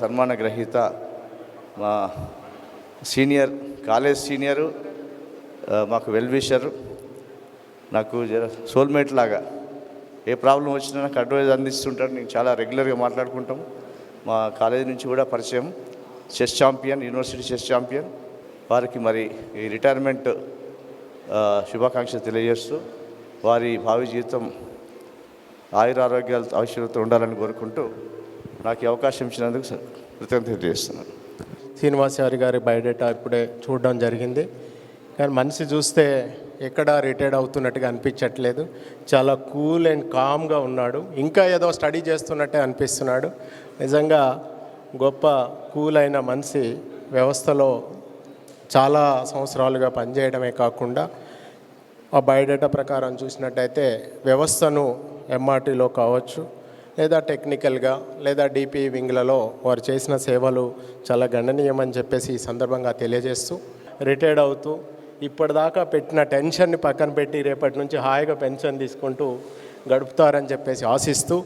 సన్మాన గ్రహీత మా సీనియర్ కాలేజ్ సీనియరు మాకు వెల్విషర్ నాకు జర సోల్మేట్ లాగా ఏ ప్రాబ్లం వచ్చినా నాకు అడ్వైజ్ అందిస్తుంటాడు నేను చాలా రెగ్యులర్గా మాట్లాడుకుంటాం. మా కాలేజీ నుంచి కూడా పరిచయం. Chess champion university chess champion. వారికి మరి ఈ రిటైర్మెంట్ శుభాకాంక్షలు తెలియజేస్తూ వారి భావి జీవితం ఆయుర ఆరోగ్యాలతో ఉండాలని కోరుకుంటూ నాకు అవకాశం ఇచ్చినందుకు కృతజ్ఞత తెలియజేస్తున్నాను శ్రీనివాసారి గారి బయోడేటా ఇప్పుడే చూడడం జరిగింది. కానీ మనిషి చూస్తే ఎక్కడ రిటైర్డ్ అవుతున్నట్టుగా అనిపించట్లేదు. చాలా కూల్ అండ్ కామ్గా ఉన్నాడు. ఇంకా ఏదో స్టడీ చేస్తున్నట్టే అనిపిస్తున్నాడు. నిజంగా గొప్ప కూల్ అయిన మనిషి వ్యవస్థలో చాలా సంవత్సరాలుగా పనిచేయడమే కాకుండా ఆ బయోడేటా ప్రకారం చూసినట్టయితే వ్యవస్థను ఎంఆర్టీలో కావచ్చు లేదా టెక్నికల్గా లేదా డిపి వింగ్లలో వారు చేసిన సేవలు చాలా గణనీయమని చెప్పేసి ఈ సందర్భంగా తెలియజేస్తూ రిటైర్డ్ అవుతూ ఇప్పటిదాకా పెట్టిన టెన్షన్ని పక్కన పెట్టి రేపటి నుంచి హాయిగా పెన్షన్ తీసుకుంటూ గడుపుతారని చెప్పేసి ఆశిస్తూ